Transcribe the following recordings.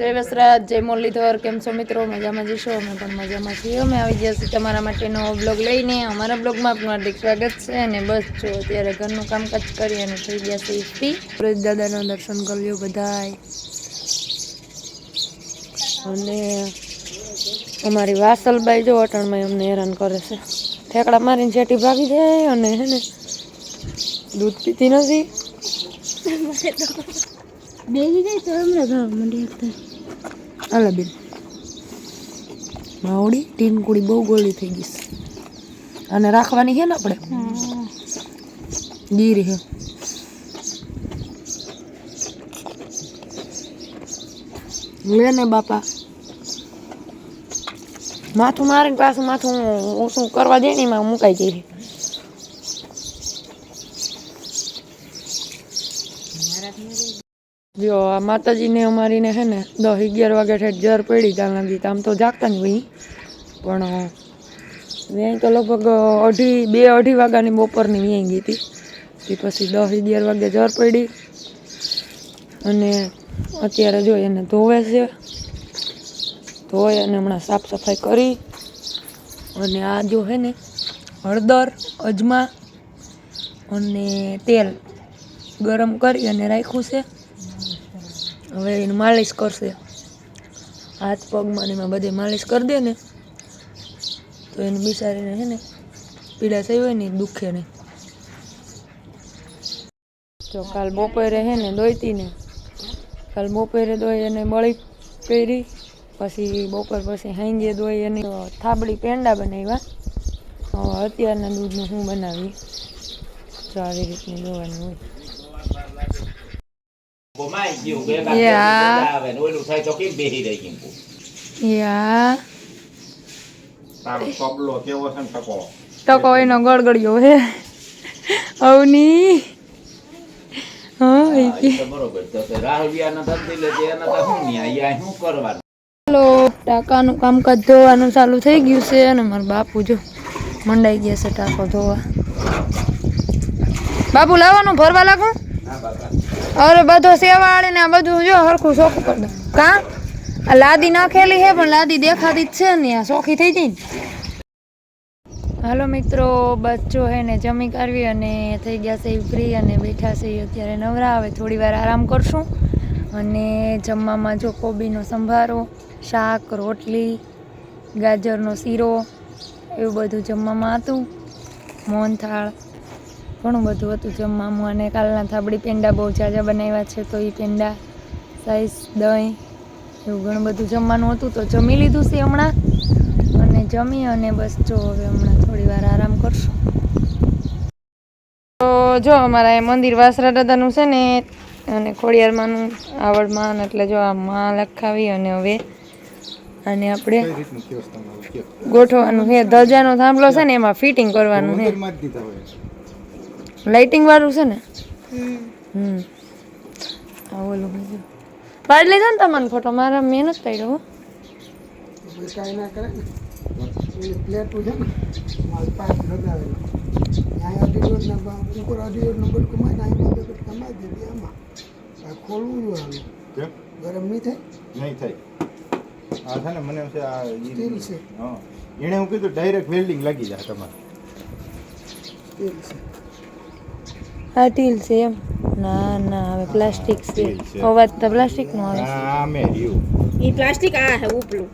જય વસરાજ જય મુરલીધર કેમ છો મિત્રો? મજામાં જશો? અમે પણ મજામાં છીએ. અમે આવી ગયા છીએ તમારા માટેનો બ્લોગ લઈને. અમારા બ્લોગમાં આપનું હાર્દિક સ્વાગત છે અને બસ જો અત્યારે ઘરનું કામકાજ કરી અને થઈ ગયા છે ફ્રી સુરજ દાદાના દર્શન કર્યું બધાય. અને અમારી વાસલબાઈ જો અટણમાં અમને હેરાન કરે છે. ઠેકડા મારીને જેટી ભાગી જાય અને હે ને દૂધ પીતી નથી. બેસી જાય તો એમને ભાવ મંડી હાલા બેન. માવડી ટીનકુડી બહુ ગોળી થઈ ગઈ અને રાખવાની છે ને આપણે? ગીરી છે. લે ને બાપા. માથું મારીને પાછું માથું શું કરવા દે ને એમાં મુકાઈ જાય જો આ માતાજીને અમારીને છે ને દસ અગિયાર વાગે ઠેઠ જર પડી ત્યાં લગી. આમ તો જાગતા જ હોય પણ વ્યાય તો લગભગ અઢી, બે અઢી વાગ્યાની બપોરની વ્યાઈ ગઈ હતી. તે પછી દસ અગિયાર વાગે જર પડી. અને અત્યારે જો એને ધોવે છે. ધોઈ અને હમણાં સાફ સફાઈ કરી. અને આ જો હે ને હળદર, અજમા અને તેલ ગરમ કરી અને રાખ્યું છે. હવે એને માલિશ કરશે. હાથ પગમાં એમાં બધે માલિશ કરી દે ને, તો એને બિચારીને છે ને પીડા થઈ હોય ને દુખે નહીં. જો કાલ બપોરે હે ને દોઈતી ને કાલ બપોરે દોઈ એને બળી પહેરી પછી બપોર પછી હાંજે દોઈ એને થાબડી પેંડા બનાવ્યા. હવે અત્યારના દૂધનું હું બનાવી જો આવી રીતની દોવાની હોય. તારો તબલો કેવો છે ને ટકો ટકો એનો ગળગળિયો હે અવની હા એ હા, ઈ તો બરોબર તો તે રાહુલિયાના ધંધી લે તે એના તો શું ન્યા? ઈ આ શું કરવાનું ચાલો ટાંકાનું કામકાજ ધોવાનું ચાલુ થઈ ગયું છે અને મારા બાપુ જો મંડાઈ ગયા છે ટાકો ધોવા બાપુ લાવવાનું ભરવા લાગુ હા બાપા અરે બધો સેવાળે ને આ બધું જો હરખું સોખું કરી દઉં કા? આ લાદી નાખેલી છે, પણ લાદી દેખાતી જ છે ને, આ સોખી થઈ જઈ હાલો મિત્રો બચ્ચો હે ને જમી કરવી અને થઈ ગયા છે ફ્રી અને બેઠા છે અત્યારે નવરા. હવે થોડી વાર આરામ કરશું. અને જમવામાં જો કોબીનો સંભારો, શાક, રોટલી, ગાજરનો શીરો, એવું બધું જમવામાં હતું. મોહનથાળ ઘણું બધું હતું. જમવામાં અને કાલના થાબડી પેંડા બહુ જાજા બનાવ્યા છે તો એ પેંડા સાઈઝ દહીં એવું ઘણું બધું જમવાનું હતું. તો જમી લીધું છે હમણાં. અને જમી અને બસ જો હવે હમણાં થોડી વાર આરામ કરશું. તો જો અમારા એ મંદિર વાસરા દાદાનું છે ને અને ખોડિયારમાંનું આવડમાં એટલે જો આ માં લખાવી અને હવે અને આપણે ગોઠવાનું છે. ધજાનો થાંભલો છે ને એમાં ફિટિંગ કરવાનું છે મંદિરમાં જ દીધા હોય લાઇટિંગ વાળું છે ને? હમ. ઓલું બીજું. પાડી લીધો ને તમને ફોટો મારા મેં નથી પાડ્યો હો. કાંઈ ના કરે ને. પ્લેટું છે ને મારી પાસે લગાવેલું અઢી રોજના ઉપર અઢી રોજનું બટકું કમાય દીધી આમાં. ખોલવું જોઈએ ગરમ નહીં થાય? નહીં થાય. આ છે ને મને એમ છે આ સ્ટીલ છે. હા. એણે હું કીધું ડાયરેક્ટ વેલ્ડિંગ લાગી જાય તમારે. તેલ છે. આ ટીલ છે એમ. ના ના હવે પ્લાસ્ટિક છે. અવાજ તો પ્લાસ્ટિક નો આવે. આ મે એ પ્લાસ્ટિક આ હે ઉપલું.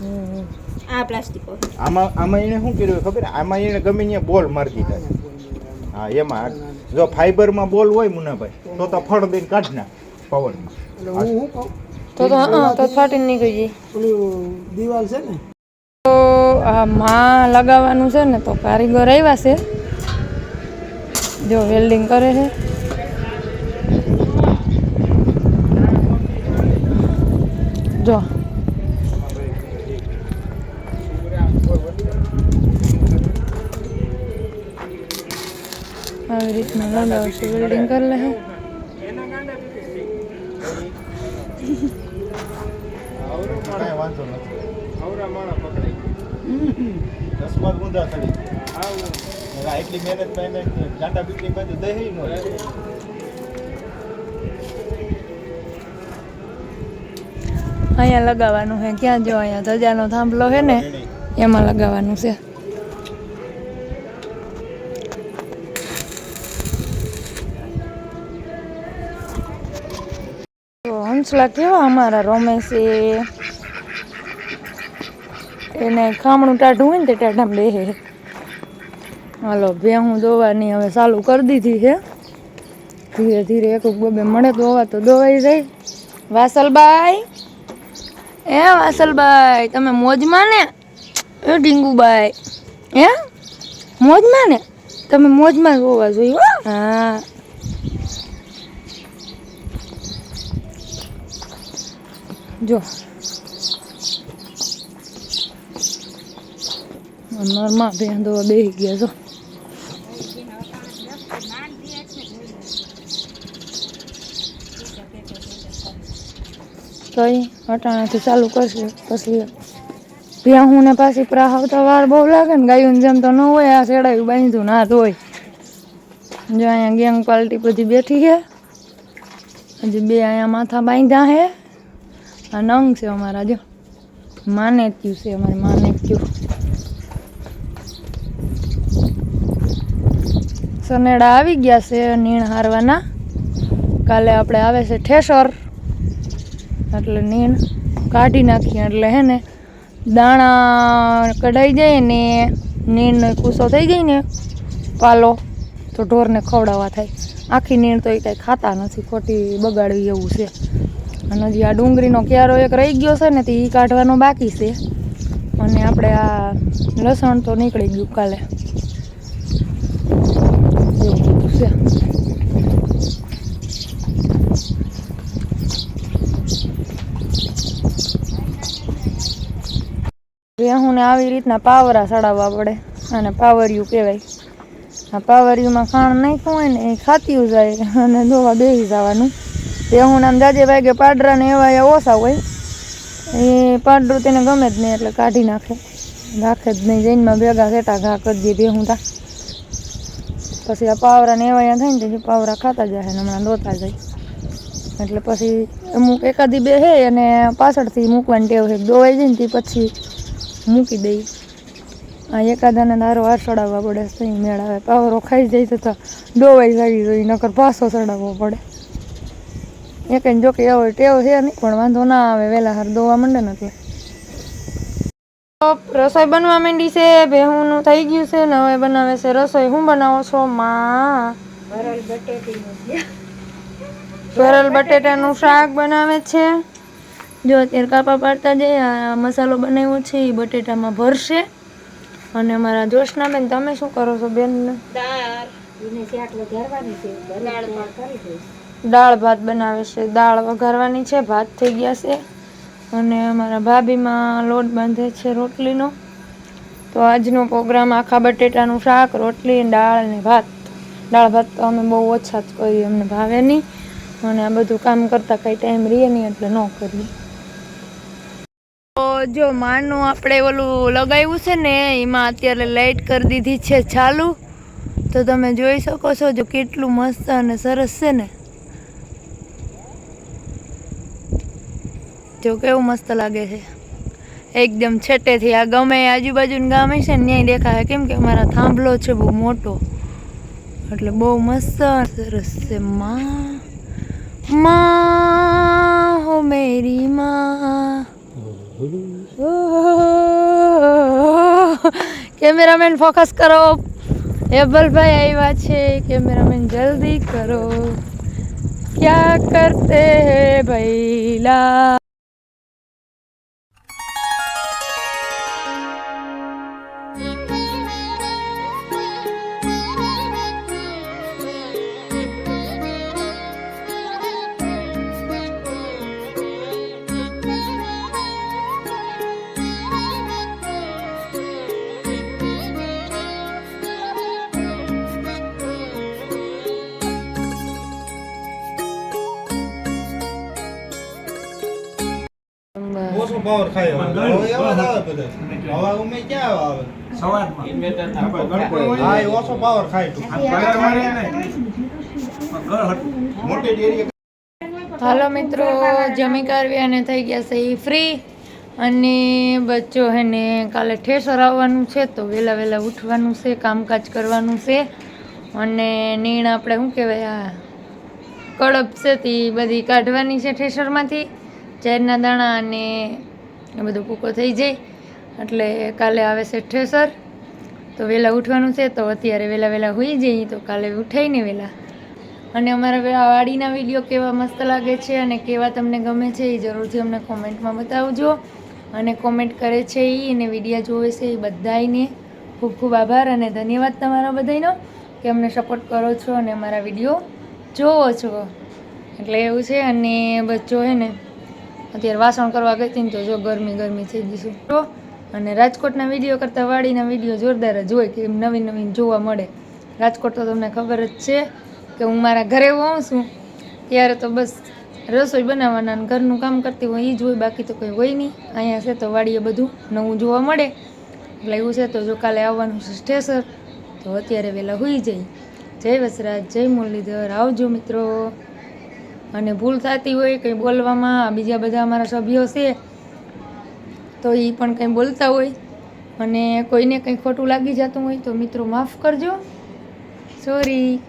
હમ, હમ. આ પ્લાસ્ટિક આમાં આમાં એને શું કર્યું ખબર? આમાં એને ગમે ત્યાં બોલ મારી દીધા હા એમાં જો ફાઈબરમાં બોલ હોય મુનાભાઈ તો તો ફળ દઈને કાઢ ના પવનમાં. હું કહું? તો તો હા તો ફાટીને નીકળી ગઈ પેલું દિવાલ છે ને? તો આ માં લગાવવાનું છે ને તો કારીગર આવ્યા છે. જો વેલ્ડિંગ કરે છે. જો. આવી રીતના લગાવશે વેલ્ડિંગ કરી લે છે વાંધો નથી. એટલી મહેનત મહેનત ગાંડા બીકની બધું દહી નો અહીંયા લગાવવાનું છે, ક્યાં જો અહીંયા ધજાનો થાંભલો છે ને, એમાં લગાવવાનું છે. હંસલા કેવા અમારા રમેશે એને ખામણું ટાઢું હોય ને તે ટાઢામાં બેહે. હાલો ભેહું દોવાની હવે ચાલુ કરી દીધી છે. ધીરે ધીરે એક બબે મળે દોવા તો દોવાઈ જાય. વાસલબાઈ? એ વાસલબાઈ, તમે મોજમાં ને? એ ડીંગુબાઈ હે? મોજમાં ને? તમે મોજમાં જ હોવા જોઈએ હો. જો. નોર્મા દોવા બેહી ગયા, જો. ઈ અટાણાથી ચાલુ કરશે. પછી ભ્યાહું ને પાછી પ્રાહવતા વાર બહુ લાગે ને ગાયું જેમ તો ન હોય, આ સેડાયું બાંધ્યું ના હોય. જો અહીંયા ગેંગ પાલટી બધી બેઠી છે. હજી બે અહીંયા માથા બાંધ્યા છે. આ નંગ છે અમારા, જો. માને ક્યુ છે અમારે માને ક્યુ સનેડા આવી ગયા છે નીણ હારવાના. કાલે આપણે આવે છે ઠેસર. એટલે નીણ કાઢી નાખીએ. એટલે હે ને, દાણા કઢાઈ જાય ને, નીણનો કૂસો થઈ જાય ને, પાલો તો ઢોરને ખવડાવવા થાય. આખી નીણ તો એ કાંઈ ખાતા નથી, ખોટી બગાડવી એવું છે. અને હજી આ ડુંગળીનો ક્યારો એક રહી ગયો છે ને, તે એ કાઢવાનો બાકી છે. અને આપણે આ લસણ તો નીકળી ગયું કાલે એવું બધું છે ભેહુંને આવી રીતના પાવરા ચડાવવા પડે. અને પાવરિયું કહેવાય. આ પાવરિયુંમાં ખાણ નાખ્યું હોય ને એ ખાતીયું જાય અને દોવા બેસી જવાનું. ગેહું આમ જાજે વાગે પાડરા ને એવા ઓછા હોય. એ પાડરું તેને ગમે જ નહીં એટલે કાઢી નાખે. રાખે જ નહીં, જૈનમાં ભેગા ઘેટા ઘા કરી દે ભેહું તા પછી આ પાવરા ને એવા થાય ને તે પાવરા ખાતા જાય ને હમણાં દોતા જાય. એટલે પછી અમુક એકાદી બે હે અને પાછળથી મૂકવાની ટેવ છે દોવાઈ જાય ને તે પછી મૂકી દઈ. આ એકાદાને દારો વાર ચડાવવા પડે સહી મેળ આવે. પાવરો ખાઈ જાય તો ડોવાઈ તો ઈ નકર પાછો ચડાવવો પડે. એક જો કે એવો ટેવ છે નહીં પણ વાંધો ના આવે વહેલા હાર દોવા માંડે ને એટલે. રસોઈ બનવા માંડી છે ભેહુંનું થઈ ગયું છે ને હવે બનાવે છે રસોઈ. હું બનાવો છો માં? ભરેલ બટેટાનું શાક બનાવે છે. જો અત્યારે કાપા પાડતા જઈએ આ મસાલો બનાવ્યો છે એ બટેટામાં ભરશે. અને અમારા જોશના બેન તમે શું કરો છો બેન? દાળ. ભાત. બનાવે છે. દાળ વઘારવાની છે ભાત થઈ ગયા છે. અને અમારા ભાભીમાં લોટ બાંધે છે રોટલીનો. તો આજનો પ્રોગ્રામ આખા બટેટાનું શાક રોટલી દાળ અને ભાત. દાળ ભાત તો અમે બહુ ઓછા જ કરીએ અમને ભાવે નહીં. અને આ બધું કામ કરતાં કંઈ ટાઈમ રહીએ નહીં એટલે ન કરીએ. જો માનું આપણે ઓલું લગાવ્યું છે ને, એમાં અત્યારે લાઈટ કરી દીધી છે ચાલુ. તો તમે જોઈ શકો છો જો કેટલું મસ્ત અને સરસ છે ને. જો કેવું મસ્ત લાગે છે. એકદમ છેટેથી આ ગમે આજુબાજુનું ગામ હશે ને ત્યાં દેખાય. કેમ કે અમારા થાંભલો છે બહુ મોટો. એટલે બહુ મસ્ત સરસ છે. માં હો મેરી માં. કેમેરામેન ફોકસ કરો. હેબલભાઈ આવ્યા છે. કેમેરામેન જલ્દી કરો. ક્યાં કરતે હે ભૈલા ઓછો પાવર ખાય હવે? હવે એવા જ આવે બધા. હવે ઉમે ક્યાં આવે? ઇન્વેટર હા ઓછો પાવર ખાય તું? મોટી ડેરી હાલો મિત્રો જમી કરવી અને થઈ ગયા છે એ ફ્રી અને બચ્ચો હે ને કાલે ઠેસર આવવાનું છે તો વહેલા વહેલા ઉઠવાનું છે કામકાજ કરવાનું છે. અને નીણ આપણે શું કહેવાય આ કડપ છે તે બધી કાઢવાની છે ઠેસરમાંથી. ચારના દાણા અને એ બધું કૂકો થઈ જાય. એટલે કાલે આવે છે ઠેસર. તો વહેલા ઉઠવાનું છે, તો અત્યારે વહેલા વહેલા હોઈ જઈએ. તો કાલે ઉઠાઈને વહેલા અને અમારા વાડીના વીડિયો કેવા મસ્ત લાગે છે અને કેવા તમને ગમે છે એ જરૂરથી અમને કોમેન્ટમાં બતાવજો. અને કોમેન્ટ કરે છે એ અને વિડીયા જોવે છે એ બધાને ખૂબ ખૂબ આભાર અને ધન્યવાદ તમારા બધાયનો કે અમને સપોર્ટ કરો છો અને અમારા વીડિયો જોવો છો. એટલે એવું છે અને બચ્ચો હે ને અત્યારે વાસણ કરવા ગઈ હતી ને તો જો ગરમી ગરમી થઈ ગઈ તો અને રાજકોટના વીડિયો કરતાં વાડીના વીડિયો જોરદાર જ હોય કે એમ નવીન નવીન જોવા મળે. રાજકોટ તો તમને ખબર જ છે કે હું મારા ઘરે હોઉં છું. ત્યારે તો બસ રસોઈ બનાવવાના અને ઘરનું કામ કરતી હોય એ જ હોય, બાકી તો કંઈ હોય નહીં. અહીંયા છે તો વાડીએ બધું નવું જોવા મળે. એટલે એવું છે તો જો કાલે આવવાનું છે સ્ટેશન, તો અત્યારે વહેલા હોઈ જાય. જય વસરાજ, જય મુરલીધર, આવજો મિત્રો. અને ભૂલ થતી હોય કંઈ બોલવામાં, બીજા બધા અમારા સભ્યો છે, તો એ પણ કંઈ બોલતા હોય. અને કોઈને કંઈ ખોટું લાગી જતું હોય તો મિત્રો માફ કરજો. સોરી